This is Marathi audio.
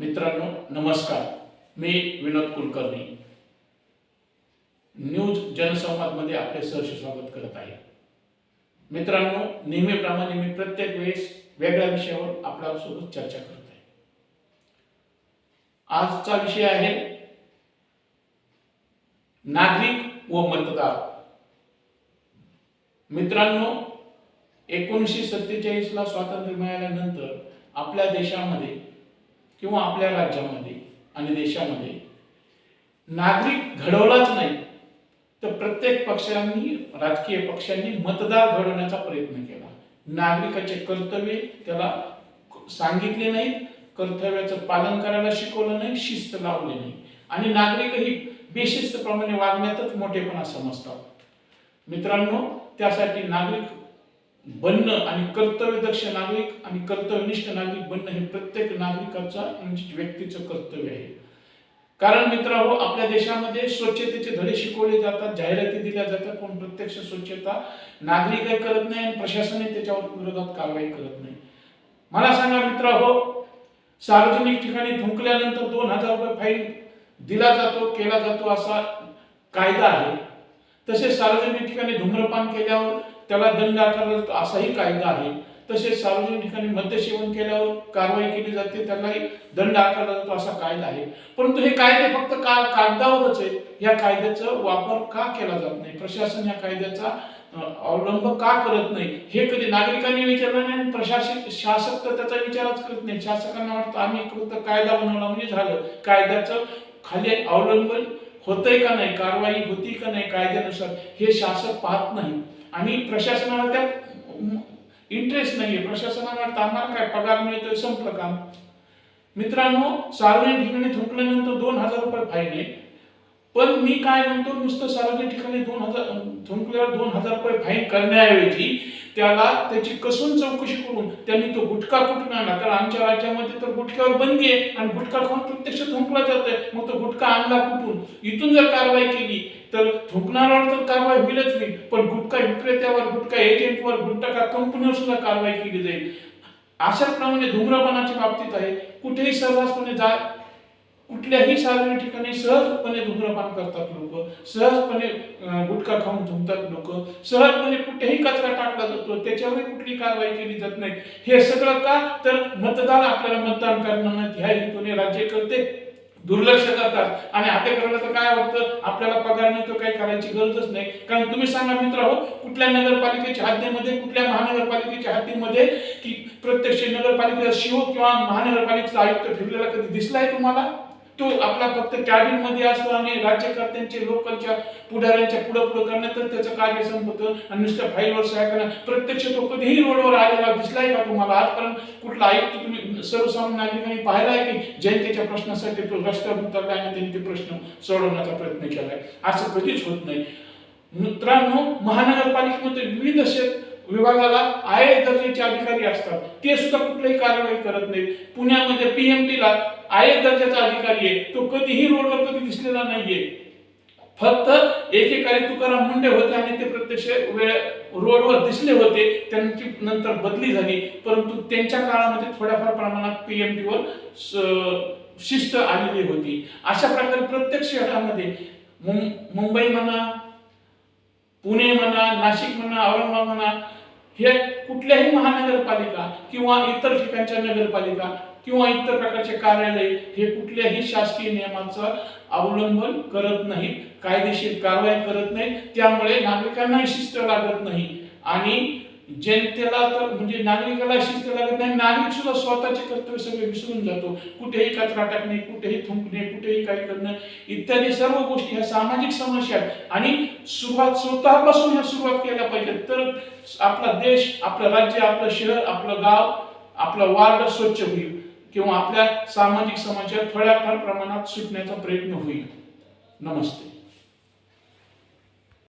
मित्रांनो नमस्कार. मी विनोद कुलकर्णी. न्यूज जनसंवादमध्ये आपले सहर्ष स्वागत करत आहे. मित्रांनो नेहमीप्रमाणे मी प्रत्येक वेळेस वेगळ्या विषयावर आपल्यासोबत चर्चा करत आहे. आजचा विषय आहे नागरिक व मतदार. मित्रांनो एकोणीसशे सत्तेचाळीसला स्वातंत्र्य मिळाल्यानंतर आपल्या देशामध्ये किंवा आपल्या राज्यामध्ये आणि देशामध्ये नागरिक घडवलाच नाही तर प्रत्येक पक्षांनी राजकीय पक्षांनी मतदार घडवण्याचा प्रयत्न केला. नागरिकाचे कर्तव्य त्याला सांगितले नाहीत कर्तव्याचं पालन करायला शिकवलं नाही शिस्त लावली नाही. आणि नागरिकही बेशिस्तप्रमाणे वागण्यातच मोठेपणा समजतात. मित्रांनो त्यासाठी नागरिक बनणं आणि कर्तव्यदक्ष नागरिक आणि कर्तव्यनिष्ठ नागरिक बनणं हे प्रत्येक नागरिकाचा म्हणजे व्यक्तीचं कर्तव्य आहे. कारण मित्रांनो आपल्या देशामध्ये स्वच्छतेचे धडे शिकवले जातात जाहिराती दिल्या जातात पण प्रत्यक्ष स्वच्छता नागरिकही करत नाही आणि प्रशासनही त्याच्यावर विरोधात कारवाई करत नाही. मला सांगा मित्रांनो सार्वजनिक ठिकाणी थुंकल्यानंतर दोन हजार रुपये फाईन दिला जातो केला जातो असा कायदा आहे. तसेच सार्वजनिक ठिकाणी धूम्रपान केल्यावर त्याला दंड आकारला जातो. असाही कायदा आहे. तसेच सार्वजनिक ठिकाणी मद्यसेवन केल्यावर कारवाई केली जाते. त्यालाही दंड आकारला जातो असा कायदा आहे. परंतु हे कायदे फक्त का कागदावरच आहे या कायद्याचा वापर का केला जात नाही? प्रशासन या कायद्याचा अवलंब का करत नाही? हे कधी नागरिकांनी विचारलं नाही आणि प्रशासन शासक तर त्याचा विचारच करत नाही. शासकांना वाटतं आम्ही फक्त कायदा बनवला म्हणजे झालं. कायद्याचं खाली अवलंबन होतंय का नाही? कारवाई होती का नाही कायद्यानुसार? हे शासक पाहत नाही. आणि प्रशासनाला त्यात इंटरेस्ट नाहीये. प्रशासनाला वाटतं आम्हाला काय पगार मिळतोय संपलं काम. मित्रांनो सार्वजनिक ठिकाणी थुंकल्यानंतर दोन हजार रुपये फाईन आहे पण मी काय म्हणतो नुसतं सार्वजनिक ठिकाणी दोन हजार थुंकल्यावर दोन हजार रुपये फाईन करण्याऐवजी त्याला त्याची कसून चौकशी करून त्यांनी तो गुटखा कुठून आणला? कारण आमच्या राज्यामध्ये तर गुटख्यावर बंदी आहे आणि गुटखा खाऊन प्रत्यक्ष थुंकला जातोय. मग तो गुटखा आणला कुठून? इथून जर कारवाई केली तर थुंकणाऱ्यावर तर कारवाई होईलच होईल पण गुटखा विक्रेत्यावर गुटखा एजंटवर गुटखा कंपनीवर सुद्धा कारवाई केली जाईल. अशाच प्रमाणे धुम्रपणाच्या बाबतीत आहे. कुठेही सर्रासपणे जा कुठल्याही सार्वजनिक ठिकाणी सहजपणे धूम्रपान करतात लोक सहजपणे गुटखा खाऊन थुंकतात लोक सहजपणे कुठेही कचरा टाकला जातो त्याच्यावरही कुठली कारवाई केली जात नाही. हे सगळं का? तर मतदान आपल्याला मतदान करणार ह्या हेतूने राज्य करते. दुर्लक्ष करतात. आणि आता करायला तर काय वाटतं? आपल्याला पगार नाही तो काही करायची गरजच नाही. कारण तुम्ही सांगा मित्र हो कुठल्या नगरपालिकेच्या हद्दीमध्ये कुठल्या महानगरपालिकेच्या हद्दीमध्ये की प्रत्यक्ष नगरपालिकेचा शिव किंवा महानगरपालिकेचा आयुक्त फिरलेला कधी दिसलाय तुम्हाला? तो आपला फक्त कॅबिनमध्ये असतो आणि राज्यकर्त्यांचे लोकलच्या पुढाऱ्यांच्या पुढं पुढं करण्यातच त्याचं कार्य संपतं आणि नुसत्या फाईलवर सह्या करणं. प्रत्यक्ष तो कधीही रोडवर आलेला दिसलाय का तुम्हाला? आजपर्यंत कुठला आयुक्त तुम्ही सर्वसामान्य नागरिकांनी पाहिलाय की जनतेच्या प्रश्नासाठी तो रस्त्यावर उतरला आणि त्यांनी ते प्रश्न सोडवण्याचा प्रयत्न केलाय? असं कधीच होत नाही. मित्रांनो महानगरपालिकेमध्ये विविध क्षेत्र विभागाला आय एस दर्जाचे अधिकारी असतात ते सुद्धा कुठलीही कारवाई करत नाहीत. पुण्यामध्ये पीएमटीला आय एस दर्जाचा अधिकारी आहे. तो कधीही रोडवर कधी दिसलेला नाहीये. फक्त एकेकाळी तुकाराम मुंडे होते आणि ते प्रत्यक्ष वेळ रोडवर दिसले होते. त्यांची नंतर बदली झाली. परंतु त्यांच्या काळामध्ये थोड्याफार प्रमाणात पीएमटीवर शिस्त आलेली होती. अशा प्रकारे प्रत्येक शहरामध्ये मुं- मुंबई म्हणा पुणे म्हणा नाशिक म्हणा औरंगाबाद म्हणा हे कुठल्याही महानगरपालिका किंवा इतर ठिकाणच्या नगरपालिका किंवा इतर प्रकारचे कार्यालय हे कुठल्याही शासकीय नियमांचा अवलंबन करत नाही कायदेशीर कारवाई करत नाही त्यामुळे नागरिकांनाही शिस्त लागत नाही. आणि जनतेला तर म्हणजे नागरिकाला शिस्त लागत नाही नागरिक सुद्धा स्वतःचे कर्तव्य सगळे विसरून जातो. कुठेही कचरा टाकणे कुठेही थुंकणे कुठेही काही करणं इत्यादी सर्व गोष्टी ह्या सामाजिक समस्या आहेत. आणि सुरुवात स्वतःपासून ह्या सुरुवात केल्या पाहिजेत. तर आपला देश आपलं राज्य आपलं शहर आपलं गाव आपला वार्ड स्वच्छ होईल. किंवा आपल्या सामाजिक समस्या थोड्याफार प्रमाणात सुटण्याचा प्रयत्न होईल. नमस्ते.